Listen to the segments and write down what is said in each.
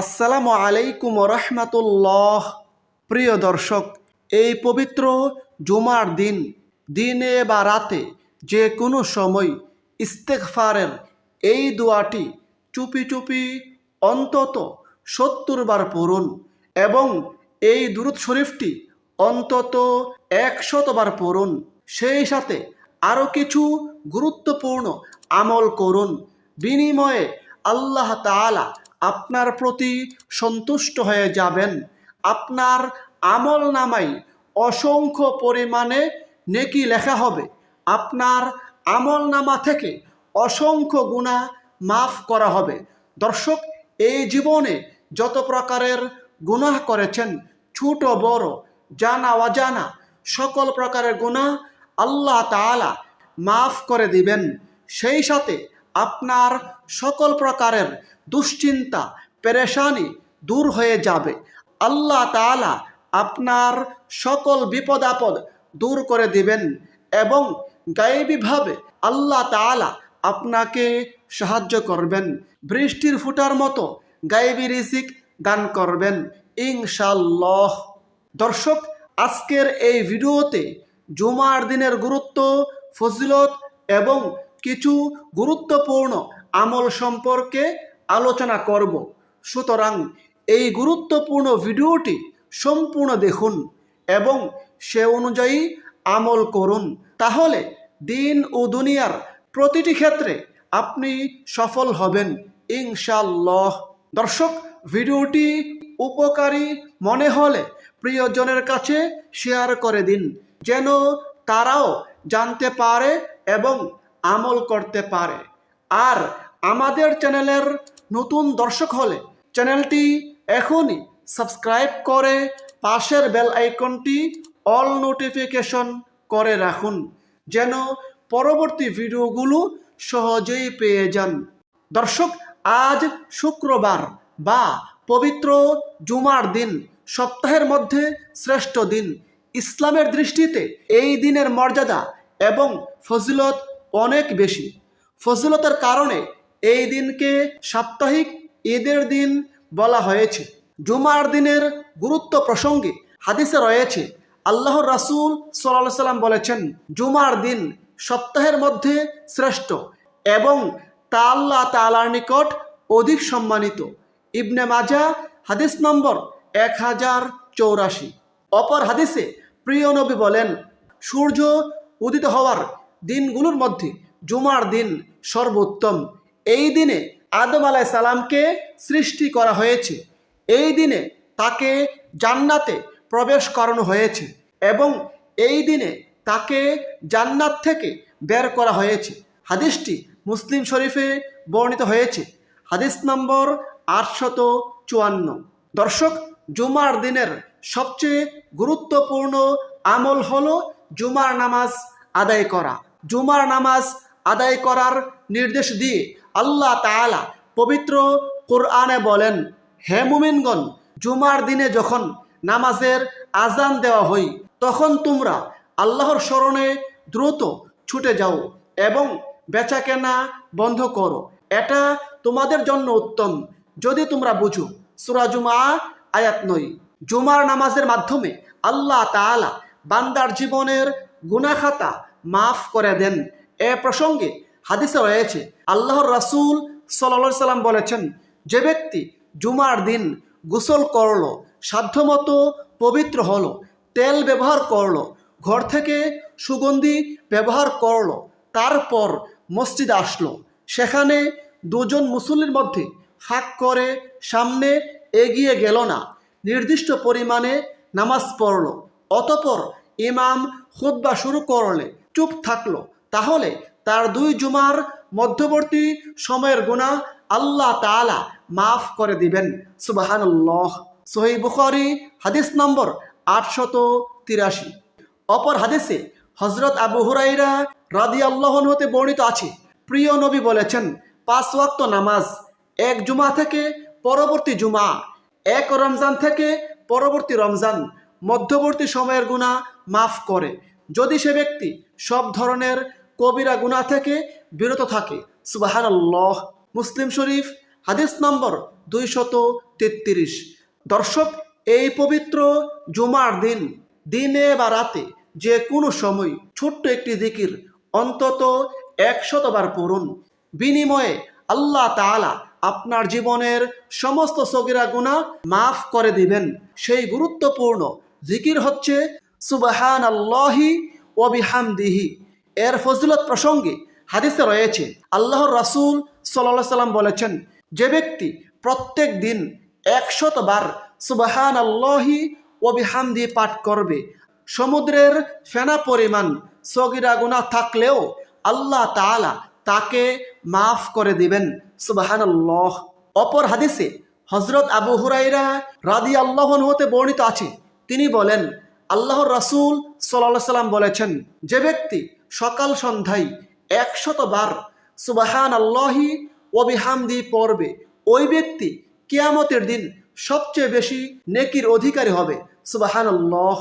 আসসালামু আলাইকুম রহমাতুল্লাহ। প্রিয় দর্শক, এই পবিত্র জুমার দিন, দিনে বা রাতে যে কোনো সময় ইস্তেকফারের এই দোয়াটি চুপি চুপি অন্তত সত্তর বার পড়ুন এবং এই দুরুদ শরীফটি অন্তত একশতবার পড়ুন। সেই সাথে আরও কিছু গুরুত্বপূর্ণ আমল করুন। বিনিময়ে আল্লাহ তাআলা আপনার প্রতি সন্তুষ্ট হয়ে যাবেন। আপনার আমল নামাই অসংখ্য পরিমাণে নেকি লেখা হবে। আপনার আমল নামা থেকে অসংখ্য গুণা মাফ করা হবে। দর্শক, এই জীবনে যত প্রকারের গুনাহ করেছেন, ছোট, বড়, জানা, অজানা, সকল প্রকারের গুনাহ আল্লাহ তাআলা মাফ করে দিবেন। সেই সাথে আপনার সকল প্রকারের দুশ্চিন্তা, পেরেশানি দূর হয়ে যাবে। আল্লাহ তাআলা আপনার সকল বিপদ আপদ দূর করে দিবেন এবং গায়েবীভাবে আল্লাহ তাআলা আপনাকে সাহায্য করবেন। বৃষ্টির ফুটার মতো গায়েবী রিজিক দান করবেন ইনশাল্লাহ দর্শক, আজকের এই ভিডিওতে জুমার দিনের গুরুত্ব, ফজিলত এবং কিছু গুরুত্বপূর্ণ আমল সম্পর্কে আলোচনা করব। সুতরাং এই গুরুত্বপূর্ণ ভিডিওটি সম্পূর্ণ দেখুন এবং সে অনুযায়ী আমল করুন। তাহলে দিন ও দুনিয়ার প্রতিটি ক্ষেত্রে আপনি সফল হবেন ইনশাল্লাহ দর্শক, ভিডিওটি উপকারী মনে হলে প্রিয়জনের কাছে শেয়ার করে দিন, যেন তারাও জানতে পারে এবং আমল করতে পারে। আর আমাদের চ্যানেলের নতুন দর্শক হলে চ্যানেলটি এখনই সাবস্ক্রাইব করে পাশের বেল আইকনটি অল নোটিফিকেশন করে রাখুন, যেন পরবর্তী ভিডিওগুলো সহজেই পেয়ে যান। দর্শক, আজ শুক্রবার বা পবিত্র জুমার দিন, সপ্তাহের মধ্যে শ্রেষ্ঠ দিন। ইসলামের দৃষ্টিতে এই দিনের মর্যাদা এবং ফজিলত অনেক বেশি। ফজিলতের কারণে এই দিনকে সাপ্তাহিক ঈদের দিন বলা হয়েছে। জুমার দিনের গুরুত্ব প্রসঙ্গে হাদিসে রয়েছে, আল্লাহর রাসূল সাল্লাহ সাল্লাম বলেছেন, জুমার দিন সপ্তাহের মধ্যে শ্রেষ্ঠ এবং তা আল্লাহ তালার নিকট অধিক সম্মানিত। ইবনে মাজা হাদিস নম্বর এক হাজার চৌরাশি। অপর হাদিসে প্রিয় নবী বলেন, সূর্য উদিত হওয়ার দিনগুলোর মধ্যে, জুমার দিন সর্বোত্তম। এই দিনে আদম আলাই সালামকে সৃষ্টি করা হয়েছে। এই দিনে তাকে জান্নাতে প্রবেশ করানো হয়েছে এবং এই দিনে তাকে জান্নাত থেকে বের করা হয়েছে। হাদিসটি মুসলিম শরীফে বর্ণিত হয়েছে। হাদিস নম্বর আটশত চুয়ান্ন। দর্শক, জুমার দিনের সবচেয়ে গুরুত্বপূর্ণ আমল হলো জুমার নামাজ আদায় করা। জুমার নামাজ আদায় করার নির্দেশ দিয়ে আল্লাহ তাআলা পবিত্র কোরআনে বলেন, হে মুমিনগণ, জুমার দিনে যখন নামাজের আজান দেওয়া হই তখন তোমরা আল্লাহর স্মরণে দ্রুত ছুটে যাও এবং বেচা কেনা বন্ধ করো। এটা তোমাদের জন্য উত্তম। যদি তোমরা বুঝো, সুরা জুমা আয়াত নই জুমার নামাজের মাধ্যমে আল্লাহ তাআলা বান্দার জীবনের গুনাখাতা মাফ করে দেন। এ প্রসঙ্গে হাদিসে রয়েছে, আল্লাহর রাসূল সাল্লাল্লাহু সাল্লাম বলেছেন, যে ব্যক্তি জুমার দিন গোসল করল, সাধ্যমতো পবিত্র হলো, তেল ব্যবহার করল, ঘর থেকে সুগন্ধি ব্যবহার করল, তারপর মসজিদ আসলো, সেখানে দুজন মুসল্লির মধ্যে ফাঁক করে সামনে এগিয়ে গেল না, নির্দিষ্ট পরিমাণে নামাজ পড়ল, অতপর ইমাম খুতবা শুরু করলে চুপ থাকল। তাহলে তার দুই জুমার মধ্যবর্তী সময়ের গুণা আল্লাহ তাআলা মাফ করে দিবেন। সুবাহানুল্লাহ। সহি বুখারি, হাদিস নম্বর আটশত তিরাশি। অপর হাদিসে হজরত আবু হুরাইরা রাদি আল্লাহন হতে বর্ণিত আছে। প্রিয় নবী বলেছেন, পাঁচ ওয়াক্ত নামাজ এক জুমা থেকে পরবর্তী জুমা, এক রমজান থেকে পরবর্তী রমজান মধ্যবর্তী সময়ের গুণা মাফ করে। যদি সে ব্যক্তি সব ধরনের কবিরা গুণা থেকে বিরত থাকে সুবাহান মুসলিম শরীফ, হাদিস নম্বর দুইশত তেত্রিশ। দর্শক, এই পবিত্র জুমার দিন, দিনে বা রাতে যে কোনো সময় ছোট্ট একটি দিকির অন্তত একশতবার পড়ুন। বিনিময়ে আল্লাহ তাআলা আপনার জীবনের সমস্ত সগিরা গুণা মাফ করে দিবেন। সেই গুরুত্বপূর্ণ জিকির হচ্ছে সুবাহান আল্লাহি ও বিহামদিহি। এর ফজিলত প্রসঙ্গে হাদিসে রয়েছে, আল্লাহর রাসূল সাল্লাহ সাল্লাম বলেছেন, যে ব্যক্তি প্রত্যেক দিন একশত বার সুবাহান আল্লাহি ও বিহামদি পাঠ করবে, সমুদ্রের ফেনা পরিমাণ সগিরা গুণা থাকলেও আল্লাহ তাআলা তাকে মাফ করে দিবেন সুবাহান আল্লাহ অপর হাদিসে হজরত আবু হুরাইরা রাদি আল্লাহ হতে বর্ণিত আছে, তিনি বলেন আল্লাহর রাসূল সাল্লাহ সাল্লাম বলেছেন, যে ব্যক্তি সকাল সন্ধ্যায় একশত বার সুবাহান আল্লাহি ওবিহামদি পড়বে, ওই ব্যক্তি কিয়ামতের দিন সবচেয়ে বেশি নেকির অধিকারী হবে। সুবাহান আল্লাহ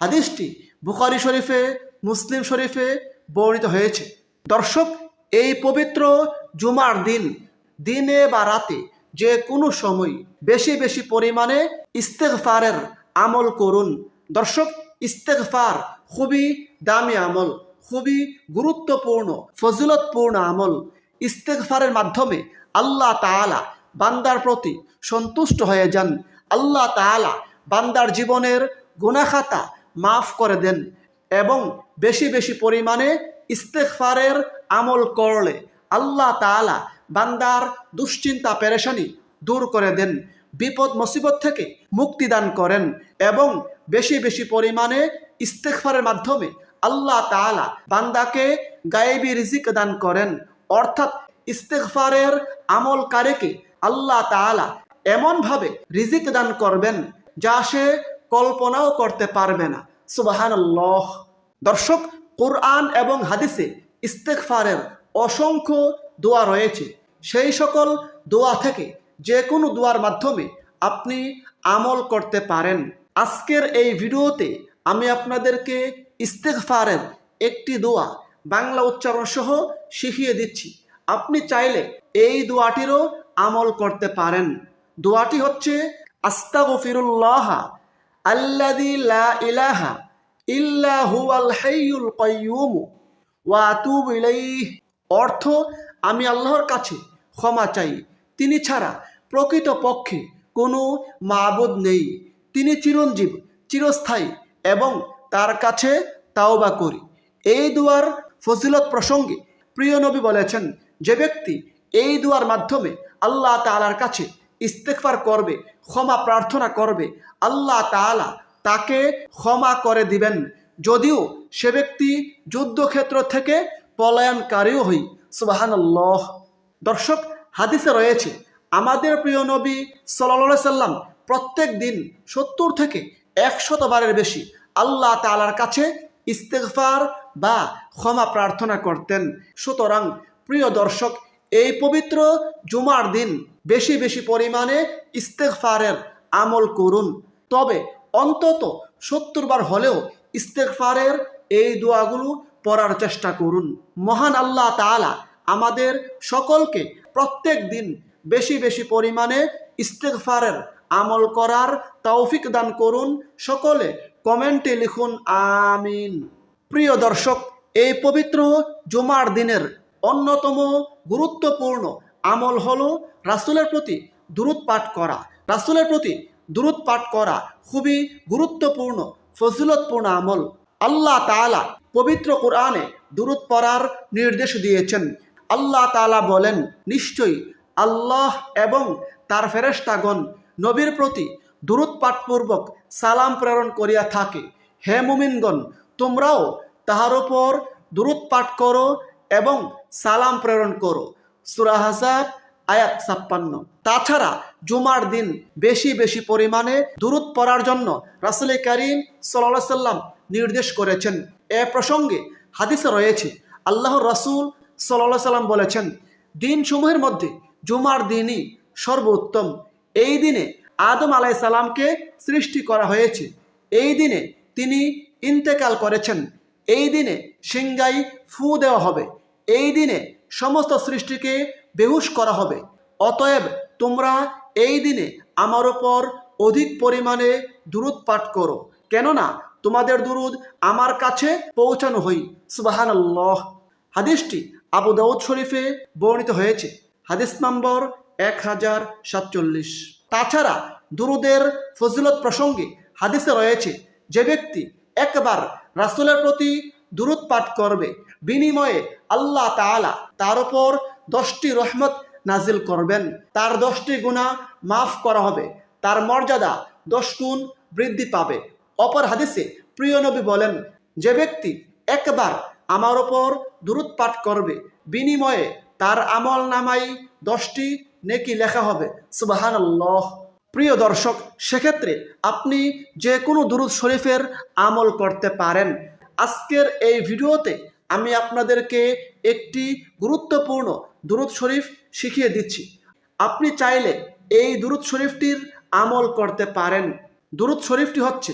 হাদিসটি বুখারি শরীফে, মুসলিম শরীফে বর্ণিত হয়েছে। দর্শক, এই পবিত্র জুমার দিন, দিনে বা রাতে যে কোনো সময় বেশি বেশি পরিমাণে ইস্তেগফারের আমল করুন। দর্শক, ইস্তেগফার খুবই দামি আমল, খুবই গুরুত্বপূর্ণ, ফজিলতপূর্ণ আমল। ইস্তেগফারের মাধ্যমে আল্লাহ তাআলা বান্দার প্রতি সন্তুষ্ট হয়ে যান। আল্লাহ তাআলা বান্দার জীবনের গুনাখাতা মাফ করে দেন এবং বেশি বেশি পরিমাণে ইস্তেগফারের আমল করলে আল্লাহ তাআলা বান্দার দুশ্চিন্তা, পেরেশানি দূর করে দেন। বিপদ মুসিবত থেকে মুক্তি দান করেন এবং বেশি বেশি পরিমাণে ইস্তেগফারের মাধ্যমে আল্লাহ তাআলা বান্দাকে গায়েবী রিজিক দান করেন। অর্থাৎ ইস্তেগফারের আমলকারীকে আল্লাহ তাআলা এমনভাবে রিজিক দান করবেন যা সে কল্পনাও করতে পারবে না। সুবাহান দর্শক, কোরআন এবং হাদিসে ইস্তেগফারের অসংখ্য দোয়া রয়েছে। সেই সকল দোয়া থেকে যে কোনো দোয়ার মাধ্যমে আপনি আমল করতে পারেন। আজকের এই ভিডিওতে আমি আপনাদেরকে ইস্তেগফারের একটি দোয়া বাংলা উচ্চারণ সহ শিখিয়ে দিচ্ছি। আপনি চাইলে এই দোয়াটিরও আমল করতে পারেন। দোয়াটি হচ্ছে, আস্তাগফিরুল্লাহ আল্লাযী লা ইলাহা অর্থ, আমি আল্লাহর কাছে ক্ষমা চাই। তিনি ছাড়া প্রকৃত পক্ষে কোনো মাবুদ নেই। তিনি চিরঞ্জীব, চিরস্থায়ী এবং তার কাছে তাওবা করি। এই দুয়ার ফজিলত প্রসঙ্গে প্রিয় নবী বলেছেন, যে ব্যক্তি এই দুয়ার মাধ্যমে আল্লাহ তাআলার কাছে ইস্তেকফার করবে, ক্ষমা প্রার্থনা করবে, আল্লাহ তাআলা তাকে ক্ষমা করে দিবেন। যদিও সে ব্যক্তি যুদ্ধক্ষেত্র থেকে পলায়নকারীও হই। সুবাহান দর্শক, হাদিসে রয়েছে আমাদের প্রিয় নবী সাল্লা সাল্লাম প্রত্যেক দিন সত্তর থেকে একশত বারের বেশি আল্লাহ তালার কাছে ইস্তেগফার বা ক্ষমা প্রার্থনা করতেন। সুতরাং প্রিয় দর্শক, এই পবিত্র জুমার দিন বেশি বেশি পরিমাণে ইস্তেগফারের আমল করুন। তবে অন্তত সত্তর বার হলেও ইস্তেগফারের এই দোয়াগুলো পড়ার চেষ্টা করুন। মহান আল্লাহ তাআলা আমাদের সকলকে প্রত্যেক দিন বেশি বেশি পরিমাণে ইস্তেগফারের আমল করার তৌফিক দান করুন। সকলে কমেন্টে লিখুন, আমিন। প্রিয় দর্শক, এই পবিত্র জুমার দিনের অন্যতম গুরুত্বপূর্ণ আমল হলো রাসুলের প্রতি দুরুদ পাঠ করা। রাসুলের প্রতি দুরুদ পাঠ করা খুবই গুরুত্বপূর্ণ, ফজিলতপূর্ণ আমল। আল্লাহ তাআলা পবিত্র কোরআনে দুরুদ পড়ার নির্দেশ দিয়েছেন। আল্লাহ তালা বলেন, নিশ্চয়ই আল্লাহ এবং তার ফেরেশতাগণ নবীর প্রতি দুরুদ পাঠপূর্বক সালাম প্রেরণ করিয়া থাকে। হে মুমিনগণ, তোমরাও তাহার উপর দুরুদ পাঠ করো এবং সালাম প্রেরণ করো। সুরাহাসাব আয়াত ছাপ্পান্ন। তাছাড়া জুমার দিন বেশি বেশি পরিমাণে দূরত পড়ার জন্য রাসুল করিম সাল্লা সাল্লাম নির্দেশ করেছেন। এ প্রসঙ্গে হাদিসে রয়েছে, আল্লাহর রাসূল সাল্লাহ সাল্লাম বলেছেন, দিনসমূহের মধ্যে জুমার দিনই সর্বোত্তম। এই দিনে আদম আলাই সালামকে সৃষ্টি করা হয়েছে। এই দিনে তিনি ইন্তেকাল করেছেন। এই দিনে সিংগাই ফু দেওয়া হবে। এই দিনে সমস্ত সৃষ্টিকে বেহুশ করা হবে। অতএব তোমরা এই দিনে আমার ওপর অধিক পরিমাণে দুরুদ পাঠ করো। কেননা তোমাদের দুরুদ আমার কাছে পৌঁছানো হই। সুবাহান হাদিসটি আবু দাউদ শরীফে বর্ণিত হয়েছে। হাদিস নম্বর এক হাজার সাতচল্লিশ। তাছাড়া দুরুদের ফজিলত প্রসঙ্গে হাদিসে রয়েছে, যে ব্যক্তি একবার রাসূলের প্রতি দুরুদ পাঠ করবে, বিনিময়ে আল্লাহ তাআলা তার ওপর দশটি রহমত নাজিল করবেন। তার দশটি গুণা মাফ করা হবে, তার মর্যাদা দশ গুণ বৃদ্ধি পাবে। অপর হাদিসে প্রিয় নবী বলেন, যে ব্যক্তি একবার আমার ওপর দুরুদ পাঠ করবে, বিনিময়ে তার আমল নামাই দশটি নেকি লেখা হবে। সুবাহান আল্লাহ প্রিয় দর্শক, সেক্ষেত্রে আপনি যে কোনো দুরুদ শরীফের আমল করতে পারেন। আজকের এই ভিডিওতে আমি আপনাদেরকে একটি গুরুত্বপূর্ণ দুরুদ শরীফ শিখিয়ে দিচ্ছি। আপনি চাইলে এই দুরুদ শরীফটির আমল করতে পারেন। দুরুদ শরীফটি হচ্ছে,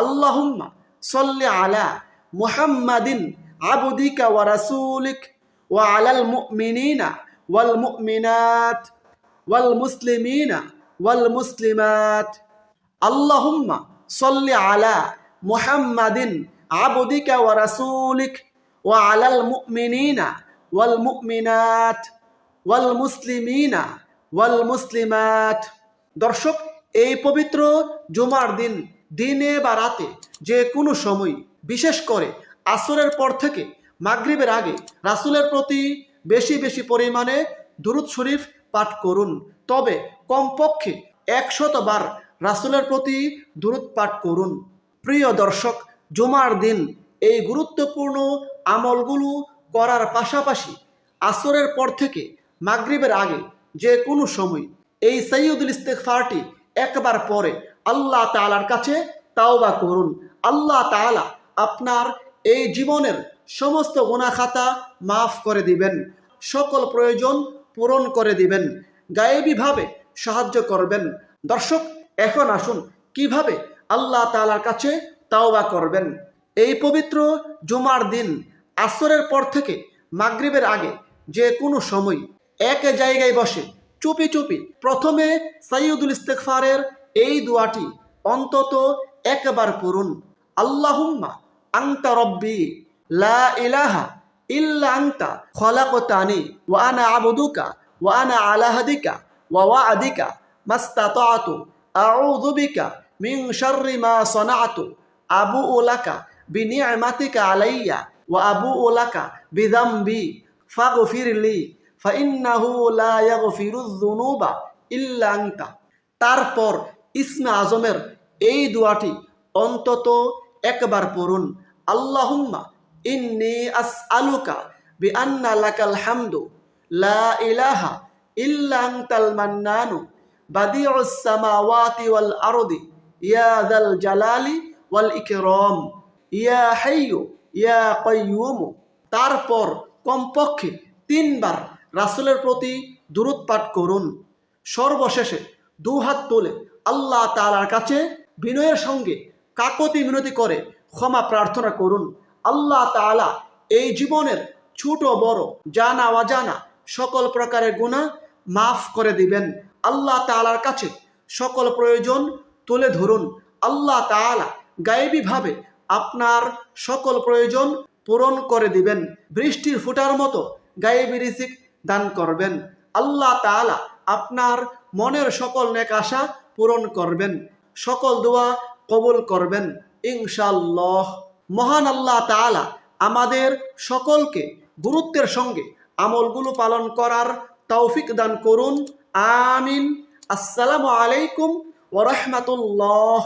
আল্লাহুম্মা সল্লি আলা মুহাম্মাদিন আবুদিকা ওয়া রাসূলিক ওয়া আলাল মুমিনিনা ওয়াল মুমিনাত মুসলিমিনা ওয়াল মুসলিমাত আল্লাহুম্মা সল্লি আলা মুহাম্মাদিন আবুদিকা ওয়া রাসূলিক ওয়া মুসলিমিনা দর্শক, এই পবিত্র জুমার দিন দিনে বা রাতে যে কোনো সময়, বিশেষ করে আসরের পর থেকে মাগরিবের আগে রাসূলের প্রতি বেশি বেশি পরিমাণে দুরুদ শরীফ পাঠ করুন। তবে কমপক্ষে একশত বার রাসূলের প্রতি দুরুদ পাঠ করুন। প্রিয় দর্শক, জুমার দিন এই গুরুত্বপূর্ণ আমলগুলো করার পাশাপাশি আসরের পর থেকে মাগরিবের আগে যে কোনো সময় এই সৈয়দুল ইস্তেকফারটি একবার পরে আল্লাহ তাআলার কাছে তাওবা করুন। আল্লাহ তাআলা আপনার এই জীবনের সমস্ত গুনাহ খাতা মাফ করে দিবেন। সকল প্রয়োজন পূরণ করে দিবেন। গায়েবীভাবে সাহায্য করবেন। দর্শক, এখন আসুন কীভাবে আল্লাহ তাআলার কাছে তাওবা করবেন। এই পবিত্র জুমার দিন আসরের পর থেকে মাগরিবের আগে যে কোনো সময় এক জায়গায় বসে চুপি চুপি প্রথমে সাইয়দুল ইস্তেকফারের এই দোয়াটি অন্তত একবার পড়ুন। আল্লাহুম্মা আংতা রব্বি লা ইলাহা ইল্লা আংতা খলাকতানি ওয়া আনা আবুদুকা ওয়া আনা আলা হাদিকা ওয়া ওয়াদিকা মাস্তাতাতু। আউযু বিকা মিন শাররি মা সানাতু। আবুউ লাকা বিনি'মাতিকা আলাইয়া ওয়া আবুউ লাকা বিযামবি। ফাগফির লি ফাইন্নাহু লা ইয়াগফিরুয যুনুবা ইল্লা আনতা। তারপর ইসমে আজমের এই দোয়াটি অন্তত একবার পড়ুন। আল্লাহুম্মা ইন্নি আসআলুকা বিআন্না লাকাল হামদু লা ইলাহা ইল্লা আনতাল মান্নানু বাদিউস সামাওয়াতি ওয়াল আরদি ইয়া যাল জালালি ওয়াল ইকরাম ইয়া হাইয়ু ইয়া কাইয়ুম। তারপর কমপক্ষে তিনবার রাসূলের প্রতি দুরূদ পাঠ করুন। সর্বশেষে দু হাত তোলে আল্লাহ তাআলার কাছে বিনয়ের সঙ্গে কাকতি মিনতি করে ক্ষমা প্রার্থনা করুন। আল্লাহ তাআলা এই জীবনের ছোট, বড় জানা অজানা সকল প্রকারের গুনাহ মাফ করে দিবেন। আল্লাহ তাআলার কাছে সকল প্রয়োজন তুলে ধরুন। আল্লাহ তাআলা গায়েবীভাবে আপনার সকল প্রয়োজন পূরণ করে দিবেন। বৃষ্টির ফুটার মতো গায়েবী রিজিক দান করবেন। আল্লাহ তাআলা আপনার মনের সকল নেক আশা পূরণ করবেন। সকল দোয়া কবুল করবেন। ইনশাল্লাহ মহান আল্লাহ তালা আমাদের সকলকে গুরুত্বের সঙ্গে আমলগুলো পালন করার তৌফিক দান করুন। আমিন। আসসালামু আলাইকুম ওরহমতুল্লাহ